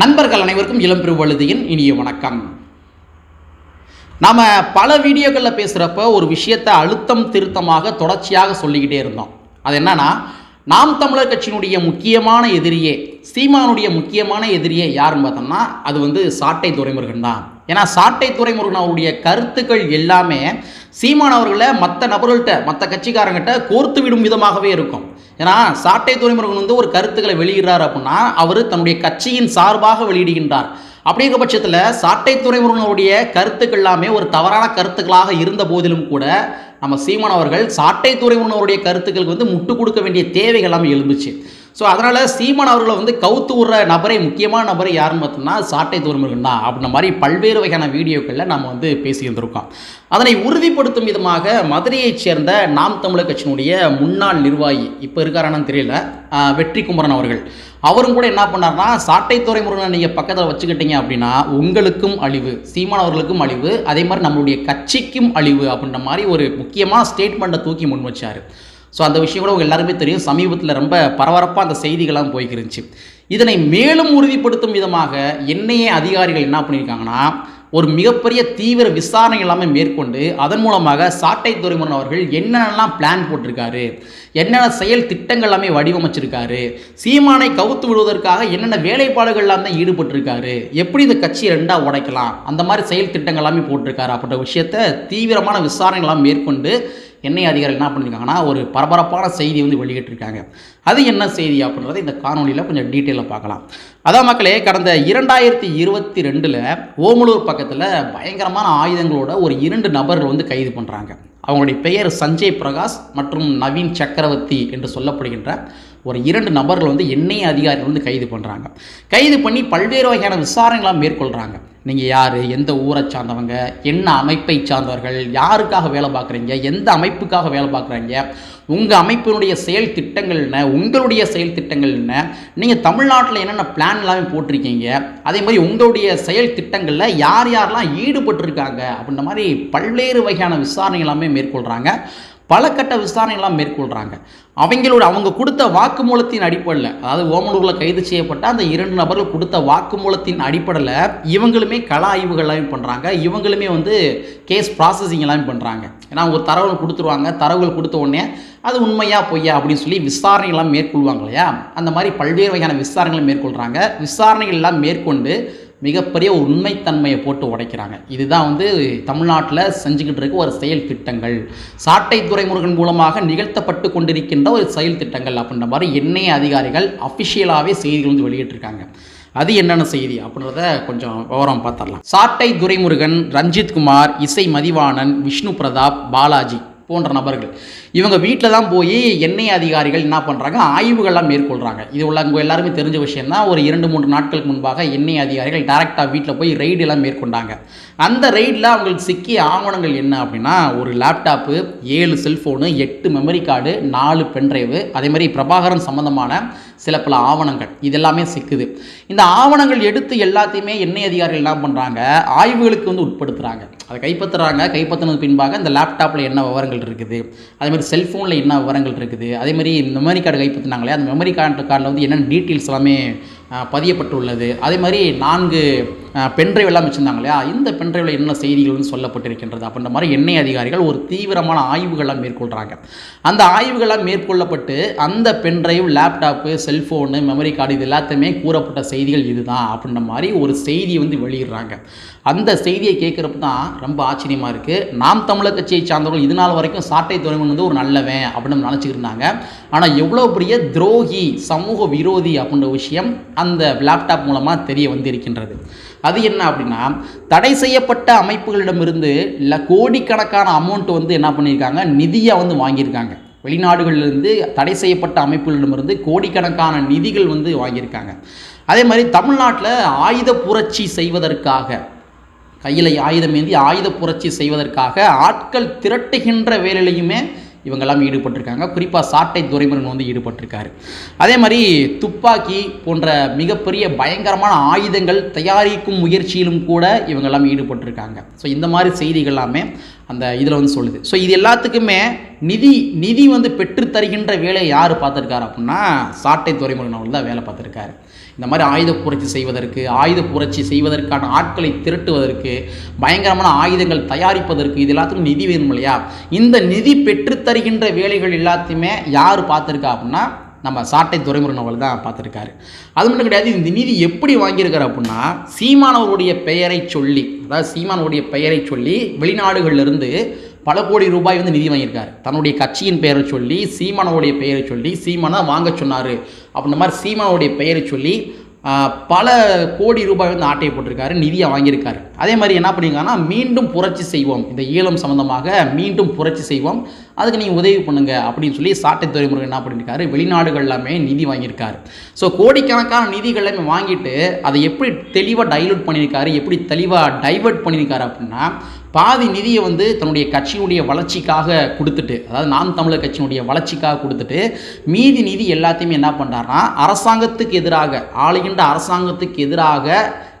நண்பர்கள் அனைவருக்கும் இளம்பெருவழுதியின் இனிய வணக்கம். நாம் பல வீடியோக்களில் பேசுகிறப்ப ஒரு விஷயத்தை அழுத்தம் திருத்தமாக தொடர்ச்சியாக சொல்லிக்கிட்டே இருந்தோம். அது என்னன்னா நாம் தமிழர் கட்சியினுடைய முக்கியமான எதிரியே சீமானுடைய முக்கியமான எதிரியே யாருன்னு பார்த்தோம்னா அது வந்து சாட்டை துறைமுருகன் தான். ஏன்னா சாட்டை துறைமுருகன் அவருடைய கருத்துக்கள் எல்லாமே சீமான் அவர்களை மற்ற நபர்கள்ட்ட மற்ற கட்சிக்காரங்கிட்ட கோர்த்து விடும் விதமாகவே இருக்கும். ஏன்னா சாட்டை துறைமுருகன் வந்து ஒரு கருத்துக்களை வெளியிடுறார் அப்படின்னா அவர் தன்னுடைய கட்சியின் சார்பாக வெளியிடுகின்றார். அப்படிங்கிற பட்சத்தில் சாட்டை துறைமுருகனுடைய கருத்துக்கள் எல்லாமே ஒரு தவறான கருத்துக்களாக இருந்த போதிலும் கூட நம்ம சீமான் அவர்கள் சாட்டை துறைமுருகனுடைய கருத்துக்களுக்கு வந்து முட்டு கொடுக்க வேண்டிய தேவைகள் எல்லாமே எழுந்துச்சு. ஸோ அதனால் சீமான் அவர்களை வந்து கவுத்து விடுற நபரை முக்கியமான நபரை யாருன்னு பார்த்தோம்னா சாட்டை துறைமுருகன் தான் அப்படின்ற மாதிரி பல்வேறு வகையான வீடியோக்களில் நம்ம வந்து பேசியிருந்திருக்கோம். அதனை உறுதிப்படுத்தும் விதமாக மதுரையைச் சேர்ந்த நாம் தமிழர் கட்சியினுடைய முன்னாள் நிர்வாகி இப்போ இருக்காரான்னு தெரியல வெற்றி குமரன் அவர்கள். அவரும் கூட என்ன பண்ணார்னா சாட்டை துறைமுருகனை நீங்கள் பக்கத்தில் வச்சுக்கிட்டீங்க அப்படின்னா உங்களுக்கும் அழிவு சீமான் அவர்களுக்கும் அழிவு அதே மாதிரி நம்மளுடைய கட்சிக்கும் அழிவு அப்படின்ற மாதிரி ஒரு முக்கியமான ஸ்டேட்மெண்ட்டை தூக்கி முன் வச்சார். ஸோ அந்த விஷயம் கூட எல்லாருமே தெரியும். சமீபத்தில் ரொம்ப பரபரப்பாக அந்த செய்திகள்லாம் போய்க்கிருந்துச்சு. இதனை மேலும் உறுதிப்படுத்தும் விதமாக என்ஐஏ அதிகாரிகள் என்ன பண்ணியிருக்காங்கன்னா ஒரு மிகப்பெரிய தீவிர விசாரணை எல்லாமே மேற்கொண்டு அதன் மூலமாக சாட்டை துறைமுருகன் அவர்கள் என்னென்னலாம் பிளான் போட்டிருக்காரு என்னென்ன செயல் திட்டங்கள் எல்லாமே வடிவமைச்சிருக்காரு சீமானை கவுத்து விடுவதற்காக என்னென்ன வேலைப்பாடுகள் தான் ஈடுபட்டிருக்காரு எப்படி இந்த கட்சியை ரெண்டாக உடைக்கலாம் அந்த மாதிரி செயல் திட்டங்கள் எல்லாமே போட்டிருக்காரு அப்படின்ற விஷயத்த தீவிரமான விசாரணைகள்லாம் மேற்கொண்டு எண்ணெய் அதிகாரிகள் என்ன பண்ணியிருக்காங்கன்னா ஒரு பரபரப்பான செய்தி வந்து வெளியிட்டிருக்காங்க. அது என்ன செய்தி அப்படின்றத இந்த காணொலியில் கொஞ்சம் டீட்டெயிலாக பார்க்கலாம். அதான் மக்களே கடந்த இரண்டாயிரத்தி இருபத்தி ரெண்டில் ஓமலூர் பக்கத்தில் பயங்கரமான ஆயுதங்களோட ஒரு இரண்டு நபர்கள் வந்து கைது பண்ணுறாங்க அவங்களுடைய பெயர் சஞ்சய் பிரகாஷ் மற்றும் நவீன் சக்கரவர்த்தி என்று சொல்லப்படுகின்ற ஒரு இரண்டு நபர்கள் வந்து எண்ணெய் அதிகாரிகள் வந்து கைது பண்ணுறாங்க கைது பண்ணி பல்வேறு வகையான விசாரணைகளாக மேற்கொள்கிறாங்க நீங்கள் யார்? எந்த ஊரை சார்ந்தவங்க? என்ன அமைப்பை சார்ந்தவர்கள்? யாருக்காக வேலை பார்க்குறீங்க? எந்த அமைப்புக்காக வேலை பார்க்குறீங்க? உங்கள் அமைப்பினுடைய செயல் திட்டங்கள் என்ன? உங்களுடைய செயல் திட்டங்கள் என்ன? நீங்கள் தமிழ்நாட்டில் என்னென்ன பிளான் எல்லாமே போட்டிருக்கீங்க? அதே மாதிரி உங்களுடைய செயல் திட்டங்களில் யார் யாரெல்லாம் ஈடுபட்டிருக்காங்க? அப்படின்ற மாதிரி பல்வேறு வகையான விசாரணை எல்லாமே மேற்கொள்கிறாங்க பல கட்ட விசாரணைகள்லாம் மேற்கொள்கிறாங்க அவங்களோட அவங்க கொடுத்த வாக்குமூலத்தின் அடிப்படையில் அதாவது ஓமலூரில் கைது செய்யப்பட்ட அந்த இரண்டு நபர்கள் கொடுத்த வாக்குமூலத்தின் அடிப்படையில் இவங்களுமே கள ஆய்வுகள் பண்ணுறாங்க இவங்களுமே வந்து கேஸ் ப்ராசஸிங் எல்லாம் பண்ணுறாங்க ஏன்னா ஒரு தரவுகள் கொடுத்துருவாங்க. தரவுகள் கொடுத்த உடனே அது உண்மையா பொய்யா அப்படின்னு சொல்லி விசாரணைகள்லாம் மேற்கொள்வாங்க இல்லையா? அந்த மாதிரி பல்வேறு வகையான விசாரணைகளை மேற்கொள்கிறாங்க விசாரணைகள் எல்லாம் மேற்கொண்டு மிகப்பெரிய ஒரு உண்மைத்தன்மையை போட்டு உடைக்கிறாங்க. இதுதான் வந்து தமிழ்நாட்டில் செஞ்சுக்கிட்டு இருக்க ஒரு செயல் திட்டங்கள். சாட்டை துறைமுருகன் மூலமாக நிகழ்த்தப்பட்டு கொண்டிருக்கின்ற ஒரு செயல் திட்டங்கள் அப்படின்ற மாதிரி எண்ணெய் அதிகாரிகள் அஃபிஷியலாகவே செய்திகள் வந்து வெளியிட்டிருக்காங்க. அது என்னென்ன செய்தி அப்படின்றத கொஞ்சம் விவரம் பார்த்துடலாம். சாட்டை துரைமுருகன் ரஞ்சித் குமார் இசை மதிவாணன் விஷ்ணு பிரதாப் பாலாஜி. போன்ற நபர்கள். இவங்க வீட்டில் தான் போய் எண்ணெய் அதிகாரிகள் என்ன பண்ணுறாங்க ஆய்வுகள்லாம் மேற்கொள்கிறாங்க இது உள்ள உங்க எல்லாருமே தெரிஞ்ச விஷயம் தான் ஒரு இரண்டு மூன்று நாட்களுக்கு முன்பாக எண்ணெய் அதிகாரிகள் டேரெக்டாக வீட்டில் போய் ரெய்டு எல்லாம் மேற்கொண்டாங்க. அந்த ரெய்டில் அவங்களுக்கு சிக்கிய ஆவணங்கள் என்ன அப்படின்னா ஒரு லேப்டாப்பு ஏழு செல்ஃபோனு எட்டு மெமரி கார்டு நாலு பென்ட்ரைவு அதே மாதிரி பிரபாகரன் சம்மந்தமான சில பல ஆவணங்கள். இதெல்லாமே சிக்குது. இந்த ஆவணங்கள் எடுத்து எல்லாத்தையுமே எண்ணெய் அதிகாரிகள் என்ன பண்ணுறாங்க ஆய்வுகளுக்கு வந்து உட்படுத்துகிறாங்க அதை கைப்பற்றுறாங்க. கைப்பற்றினது பின்பாக இந்த லேப்டாப்பில் என்ன விவரங்கள் இருக்குது. அதே மாதிரி செல்ஃபோனில் என்ன விவரங்கள் இருக்குது? அதே மாதிரி மெமரி கார்டு கைப்பற்றினாங்களே அந்த மெமரி கார்டு கார்டில் வந்து என்னென்ன டீட்டெயில்ஸ் எல்லாமே பதியப்பட்டுள்ளது. அதே மாதிரி நான்கு பென்ட்ரைவ் எல்லாம் வச்சுருந்தாங்க இல்லையா? இந்த பென்ட்ரைவில் என்ன செய்திகள்னு சொல்லப்பட்டிருக்கின்றது அப்படின்ற மாதிரி எண்ணெய் அதிகாரிகள் ஒரு தீவிரமான ஆய்வுகள்லாம் மேற்கொள்கிறாங்க அந்த ஆய்வுகள்லாம் மேற்கொள்ளப்பட்டு அந்த pen drive laptop cellphone memory card இது எல்லாத்தையுமே கூறப்பட்ட செய்திகள் இதுதான் அப்படின்ற மாதிரி ஒரு செய்தியை வந்து வெளியிடுறாங்க. அந்த செய்தியை கேட்குறப்ப தான் ரொம்ப ஆச்சரியமாக இருக்குது நாம் தமிழர் கட்சியை சார்ந்தவர்கள் இது நாள் வரைக்கும் சாட்டை துறைமுன் வந்து ஒரு நல்லவன் அப்படின்னு நினச்சிக்கிட்டு இருந்தாங்க. ஆனால் எவ்வளோ பெரிய துரோகி சமூக விரோதி அப்படின்ற விஷயம் அந்த லேப்டாப் மூலமாக தெரிய வந்திருக்கின்றது. அது என்ன அப்படின்னா தடை செய்யப்பட்ட அமைப்புகளிடமிருந்து இல்லை கோடிக்கணக்கான அமௌண்ட் வந்து என்ன பண்ணியிருக்காங்க? நிதியாக வந்து வாங்கியிருக்காங்க. வெளிநாடுகளிலிருந்து தடை செய்யப்பட்ட அமைப்புகளிடமிருந்து கோடிக்கணக்கான நிதிகள் வந்து வாங்கியிருக்காங்க. அதே மாதிரி தமிழ்நாட்டில் ஆயுத புரட்சி செய்வதற்காக கையில் ஆயுதம் ஏந்தி ஆயுத புரட்சி செய்வதற்காக ஆட்கள் திரட்டுகின்ற வேலையிலையுமே இவங்கெல்லாம் ஈடுபட்டிருக்காங்க. குறிப்பாக சாட்டை துரைமுருகன் வந்து ஈடுபட்டிருக்காரு. அதே மாதிரி துப்பாக்கி போன்ற மிகப்பெரிய பயங்கரமான ஆயுதங்கள் தயாரிக்கும் முயற்சியிலும் கூட இவங்கெல்லாம் ஈடுபட்டிருக்காங்க. ஸோ இந்த மாதிரி செய்திகள் எல்லாமே அந்த இதில் வந்து சொல்லுது. ஸோ இது எல்லாத்துக்குமே நிதி நிதி வந்து பெற்று தருகின்ற வேலையை யார் பார்த்துருக்காரு அப்படின்னா சாட்டை துறைமுருகன் அவர்கள் தான் வேலை பார்த்துருக்காரு. இந்த மாதிரி ஆயுத புரட்சி செய்வதற்கு ஆயுத புரட்சி செய்வதற்கான ஆட்களை திரட்டுவதற்கு பயங்கரமான ஆயுதங்கள் தயாரிப்பதற்கு இது எல்லாத்துக்கும் நிதி வேணும் இல்லையா? இந்த நிதி பெற்று தருகின்ற வேலைகள் எல்லாத்தையுமே யார் பார்த்துருக்கா அப்படின்னா நம்ம சாட்டை துறைமுருகன் அவர்கள் தான் பார்த்துருக்காரு. அது மட்டும் கிடையாது இந்த நிதி எப்படி வாங்கியிருக்காரு அப்படின்னா சீமானவருடைய பெயரை சொல்லி அதாவது சீமானவருடைய பெயரை சொல்லி வெளிநாடுகளிலிருந்து பல கோடி ரூபாய் வந்து நிதி வாங்கியிருக்காரு. தன்னுடைய கட்சியின் பெயரை சொல்லி சீமானவுடைய பெயரை சொல்லி சீமானை வாங்க சொன்னார். அப்படின்ற மாதிரி சீமானோடைய பெயரை சொல்லி பல கோடி ரூபாய் வந்து ஆட்டையை போட்டிருக்காரு நிதியை வாங்கியிருக்காரு. அதே மாதிரி என்ன பண்ணியிருக்காங்கன்னா மீண்டும் புரட்சி செய்வோம். இந்த ஈழம் சம்மந்தமாக மீண்டும் புரட்சி செய்வோம். அதுக்கு நீங்கள் உதவி பண்ணுங்க அப்படின்னு சொல்லி சாட்டை துறைமுருகன் என்ன பண்ணியிருக்காரு வெளிநாடுகள் எல்லாமே நிதி வாங்கியிருக்காரு. ஸோ கோடிக்கணக்கான நிதிகள் எல்லாமே வாங்கிட்டு அதை எப்படி தெளிவாக டைலூட் பண்ணியிருக்காரு எப்படி தெளிவாக டைவர்ட் பண்ணியிருக்காரு அப்படின்னா பாதி நிதியை வந்து தன்னுடைய கட்சியினுடைய வளர்ச்சிக்காக கொடுத்துட்டு அதாவது நாம் தமிழர் கட்சியினுடைய வளர்ச்சிக்காக கொடுத்துட்டு மீதி நிதி எல்லாத்தையுமே என்ன பண்ணுறாருனா அரசாங்கத்துக்கு எதிராக ஆளுகின்ற அரசாங்கத்துக்கு எதிராக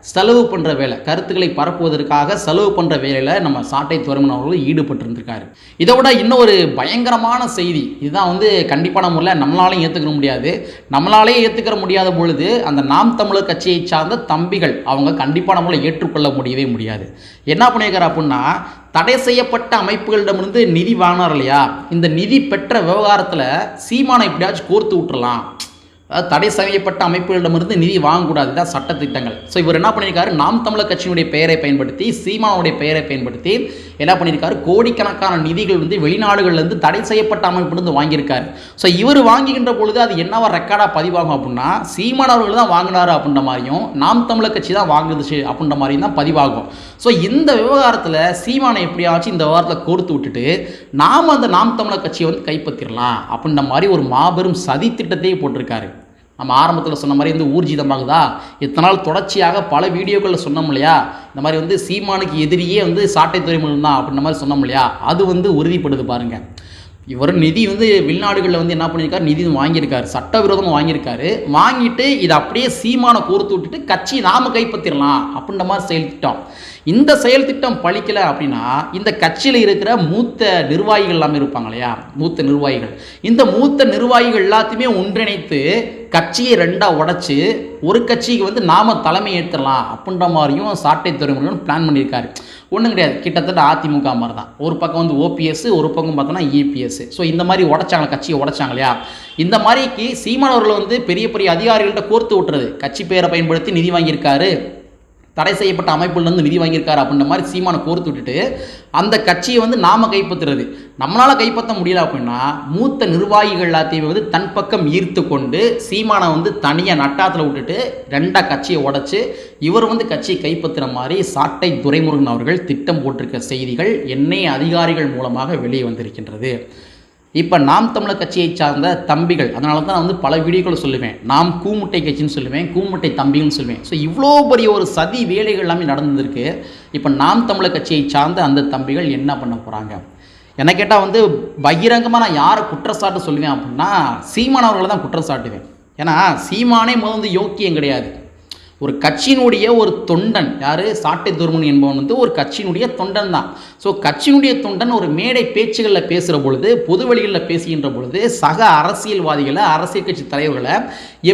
செலவு பண்ணுற வேலை கருத்துக்களை பரப்புவதற்காக செலவு பண்ணுற வேலையில் நம்ம சாட்டை துறைமுன் அவர்கள் ஈடுபட்டிருந்திருக்காரு. இதை விட இன்னொரு பயங்கரமான செய்தி இதுதான் வந்து கண்டிப்பான முறையில் நம்மளாலையும் ஏற்றுக்கிற முடியாது. நம்மளாலே ஏற்றுக்கிற முடியாத பொழுது அந்த நாம் தமிழர் கட்சியை சார்ந்த தம்பிகள் அவங்க கண்டிப்பான முறையில் ஏற்றுக்கொள்ள முடியவே முடியாது. என்ன பண்ணியிருக்காரு அப்படின்னா தடை செய்யப்பட்ட அமைப்புகளிடமிருந்து நிதி வாங்கினார் இல்லையா? இந்த நிதி பெற்ற விவகாரத்தில் சீமானை எப்படியாச்சும் கோர்த்து விட்டுறலாம். தடை செய்யப்பட்ட அமைப்புகளிடமிருந்து நிதி வாங்கக்கூடாது. தான் சட்டத்திட்டங்கள். ஸோ இவர் என்ன பண்ணியிருக்காரு? நாம் தமிழர் கட்சியினுடைய பெயரை பயன்படுத்தி சீமானுடைய பெயரை பயன்படுத்தி என்ன பண்ணியிருக்காரு? கோடிக்கணக்கான நிதிகள் வந்து வெளிநாடுகள்லேருந்து தடை செய்யப்பட்ட அமைப்புலேருந்து வாங்கியிருக்காரு. ஸோ இவர் வாங்குகின்ற பொழுது அது என்னவா ரெக்கார்டாக பதிவாகும் அப்படின்னா சீமான் அவர்கள் தான் வாங்கினாரு அப்படின்ற மாதிரியும் நாம் தமிழர் கட்சி தான் வாங்குதுச்சு அப்படின்ற மாதிரியும் தான் பதிவாகும். ஸோ இந்த விவகாரத்தில் சீமானை எப்படியாச்சும் இந்த விவகாரத்தில் கோர்த்து விட்டுட்டு நாம் அந்த நாம் தமிழர் கட்சியை வந்து கைப்பற்றிடலாம் அப்படின்ற மாதிரி ஒரு மாபெரும் சதி திட்டத்தையே போட்டிருக்காரு. நம்ம ஆரம்பத்தில் சொன்ன மாதிரி வந்து ஊர்ஜிதமாகுதா? இத்தனை நாள் தொடர்ச்சியாக பல வீடியோக்களில் சொன்னோம் இல்லையா? இந்த மாதிரி வந்து சீமானுக்கு எதிரியே வந்து சாட்டை துறைமுகம் தான் அப்படின்ற மாதிரி சொன்னோம் இல்லையா? அது வந்து உறுதிப்படுது பாருங்கள் இவர் நிதி வந்து வெளிநாடுகளில் வந்து என்ன பண்ணியிருக்காரு? நிதி வாங்கியிருக்காரு. சட்டவிரோதமாக வாங்கியிருக்காரு. வாங்கிட்டு இதை அப்படியே சீமானை கோர்த்து விட்டுட்டு கட்சி நாம் கைப்பற்றிடலாம் அப்படின்ற மாதிரி செயல்திட்டோம். இந்த செயல் திட்டம் பழிக்கலை அப்படின்னா இந்த கட்சியில் இருக்கிற மூத்த நிர்வாகிகள் எல்லாமே இருப்பாங்க இல்லையா? மூத்த நிர்வாகிகள். இந்த மூத்த நிர்வாகிகள் எல்லாத்தையுமே ஒன்றிணைத்து கட்சியை ரெண்டாக உடச்சி ஒரு கட்சிக்கு வந்து நாம தலைமை ஏற்றுடலாம் அப்படின்ற மாதிரியும் சாட்டை துறைமுருகன் பிளான் பண்ணியிருக்காரு. ஒன்றும் கிடையாது. கிட்டத்தட்ட அதிமுக மாதிரி தான் ஒரு பக்கம் வந்து ஓபிஎஸ் ஒரு பக்கம் பார்த்தோன்னா இபிஎஸ் ஸோ இந்த மாதிரி உடைச்சாங்க கட்சியை உடைச்சாங்க இல்லையா? இந்த மாதிரிக்கு சீமானவர்கள் வந்து பெரிய பெரிய அதிகாரிகள்கிட்ட கோர்த்து விட்டுறது. கட்சி பெயரை பயன்படுத்தி நிதி வாங்கியிருக்காரு. தடை செய்யப்பட்ட அமைப்புலேருந்து நிதி வாங்கியிருக்காரு அப்படின்ற மாதிரி சீமானை கோர்த்து விட்டுட்டு அந்த கட்சியை வந்து நாம கைப்பற்றுறது. நம்மளால் கைப்பற்ற முடியல அப்படின்னா மூத்த நிர்வாகிகள் எல்லாத்தையும் வந்து தன் பக்கம் ஈர்த்து கொண்டு சீமானை வந்து தனியாக நட்டாத்தில் விட்டுட்டு ரெண்டா கட்சியை உடச்சி இவர் வந்து கட்சியை கைப்பற்றுற மாதிரி சாட்டை துரைமுருகன் அவர்கள் திட்டம் போட்டிருக்க செய்திகள் எண்ணெய் அதிகாரிகள் மூலமாக வெளியே வந்திருக்கின்றது. இப்போ நாம் தமிழர் கட்சியை சார்ந்த தம்பிகள் அதனால தான் நான் வந்து பல வீடியோக்களை சொல்லுவேன். நாம் கூமுட்டை கட்சின்னு சொல்லுவேன் கூமுட்டை தம்பிகள்னு சொல்லுவேன். ஸோ இவ்வளோ பெரிய ஒரு சதி வேலைகள் எல்லாமே நடந்திருக்கு. இப்போ நாம் தமிழர் கட்சியை சார்ந்த அந்த தம்பிகள் என்ன பண்ண போகிறாங்க என்ன கேட்டால் வந்து பகிரங்கமாக நான் யாரை குற்றச்சாட்டு சொல்லுவேன் அப்படின்னா சீமானவர்களை தான் குற்றம் சாட்டுவேன் ஏன்னா சீமானே முதல் வந்து யோக்கியம் கிடையாது. ஒரு கட்சியினுடைய ஒரு தொண்டன் யார்? சாட்டை துருமன் என்பவன் வந்து ஒரு கட்சியினுடைய தொண்டன் தான். ஸோ கட்சியினுடைய தொண்டன் ஒரு மேடை பேச்சுகளில் பேசுகிற பொழுது பொது வழிகளில் பேசுகின்ற பொழுது சக அரசியல்வாதிகளை அரசியல் கட்சி தலைவர்களை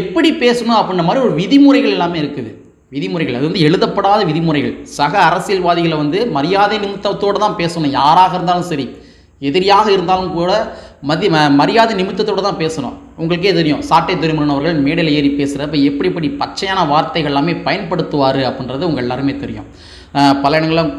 எப்படி பேசணும் அப்படின்ற மாதிரி ஒரு விதிமுறைகள் எல்லாமே இருக்குது. விதிமுறைகள் அது வந்து எழுதப்படாத விதிமுறைகள். சக அரசியல்வாதிகளை வந்து மரியாதை நிமித்தத்தோடு தான் பேசணும் யாராக இருந்தாலும் சரி. எதிரியாக இருந்தாலும் கூட மதி ம- மரியாதை நிமித்தத்தோடு தான் பேசணும். உங்களுக்கே தெரியும் சாட்டை துரைமுருகன் அவர்கள் மேடையில் ஏறி பேசுகிறப்ப எப்படி இப்படி பச்சையான வார்த்தைகள் எல்லாமே பயன்படுத்துவார் அப்படின்றது உங்கள் எல்லாருமே தெரியும். பல இடங்களில்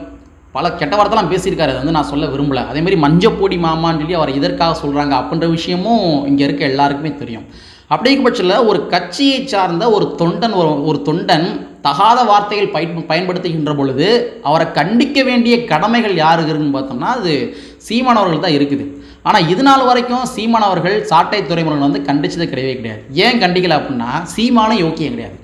பல கெட்ட வார்த்தைலாம் பேசியிருக்காரு. அது வந்து நான் சொல்ல விரும்பலை. அதேமாதிரி மஞ்சப்பொடி மாமான்னு சொல்லி அவர் எதற்காக சொல்கிறாங்க அப்படின்ற விஷயமும் இங்கே இருக்க எல்லாருக்குமே தெரியும். அப்படிங்கிற பட்சத்தில் ஒரு கட்சியை சார்ந்த ஒரு தொண்டன் ஒரு ஒரு தொண்டன் தகாத வார்த்தைகள் பயன் பயன்படுத்துகின்ற பொழுது அவரை கண்டிக்க வேண்டிய கடமைகள் யாருக்கு இருக்குன்னு பார்த்தோம்னா அது சீமானவர்கள் தான் இருக்குது. ஆனால் இது நாள் வரைக்கும் சீமான் அவர்கள் சாட்டை துறைமுருகன் வந்து கண்டிச்சது கிடையவே கிடையாது. ஏன் கண்டிக்கல அப்படின்னா சீமானே யோக்கியம் கிடையாது.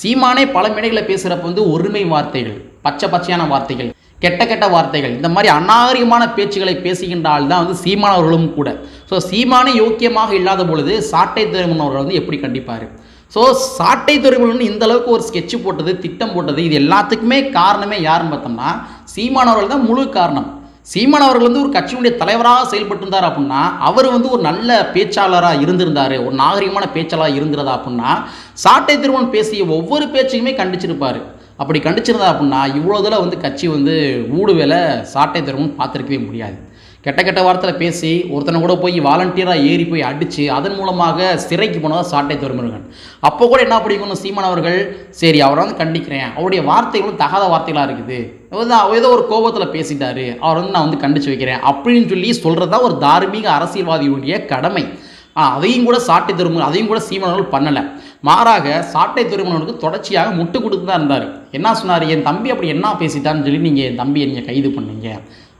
சீமானே பல மேடைகளை பேசுகிறப்ப வந்து ஒருமை வார்த்தைகள் பச்சை பச்சையான வார்த்தைகள் கெட்ட கெட்ட வார்த்தைகள் இந்த மாதிரி அநாகரிகமான பேச்சுகளை பேசுகின்ற ஆள் தான் வந்து சீமானவர்களும் கூட. ஸோ சீமானே யோக்கியமாக இல்லாத பொழுது சாட்டை துறைமுன் அவர்கள் வந்து எப்படி கண்டிப்பார்? ஸோ சாட்டை துறைமுன் இந்த அளவுக்கு ஒரு ஸ்கெட்சு போட்டது திட்டம் போட்டது இது எல்லாத்துக்குமே காரணமே யாருன்னு பார்த்தோம்னா சீமானவர்கள் தான் முழு காரணம். சீமான் அவர்கள் வந்து ஒரு கட்சியினுடைய தலைவராக செயல்பட்டு இருந்தார் அப்படின்னா அவர் வந்து ஒரு நல்ல பேச்சாளராக இருந்திருந்தார் ஒரு நாகரிகமான பேச்சாளராக இருந்திருந்தா அப்படின்னா சாட்டை திருமணம் பேசிய ஒவ்வொரு பேச்சையுமே கண்டிச்சிருப்பார். அப்படி கண்டிச்சிருந்தா அப்படின்னா இவ்வளோ தூரம் வந்து கட்சி வந்து ஊடுவேலை சாட்டை திருமணம் பார்த்துருக்கவே முடியாது. கெட்ட கெட்ட வார்த்தையில் பேசி ஒருத்தனை கூட போய் வாலண்டியராக ஏறி போய் அடித்து அதன் மூலமாக சிறைக்கு போனதாக சாட்டை துறைமுருகன். அப்போ கூட என்ன பிடிக்கணும் சீமான் அவர்கள் சரி அவரை வந்து கண்டிக்கிறேன். அவருடைய வார்த்தைகளும் தகாத வார்த்தைகளாக இருக்குது. அவர் ஏதோ ஒரு கோபத்தில் பேசிட்டாரு. அவர் வந்து நான் வந்து கண்டிச்சு வைக்கிறேன் அப்படின்னு சொல்லி சொல்கிறது தான் ஒரு தார்மீக அரசியல்வாதியுடைய கடமை. ஆனால் அதையும் கூட சாட்டை திருமணம் அதையும் கூட சீமானவர்கள் பண்ணலை. மாறாக சாட்டை திருமணனுக்கு தொடர்ச்சியாக முட்டு கொடுத்து தான் இருந்தார். என்ன சொன்னார்? என் தம்பி அப்படி என்ன பேசிட்டான்னு சொல்லி நீங்கள் என் தம்பியை நீங்கள் கைது பண்ணீங்க.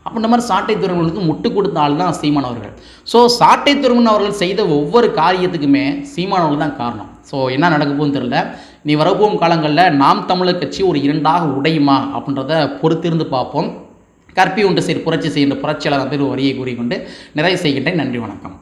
அப்படின்ற மாதிரி சாட்டை துறைமுகனுக்கு முட்டு கொடுத்த ஆள் தான் சீமான் அவர்கள். ஸோ சாட்டை துறைமுன் அவர்கள் செய்த ஒவ்வொரு காரியத்துக்குமே சீமான் அவர்கள் தான் காரணம். ஸோ என்ன நடக்க போகுதுன்னு தெரியல. நீ வரப்போகும் காலங்களில் நாம் தமிழர் கட்சி ஒரு இரண்டாக உடையுமா அப்படின்றத பொறுத்திருந்து பார்ப்போம். கற்பி உண்டு சரி புரட்சி செய்கின்ற புரட்சியாளர் பேர் வரியை கூறிக்கொண்டு நிறைவு செய்கின்றேன். நன்றி வணக்கம்.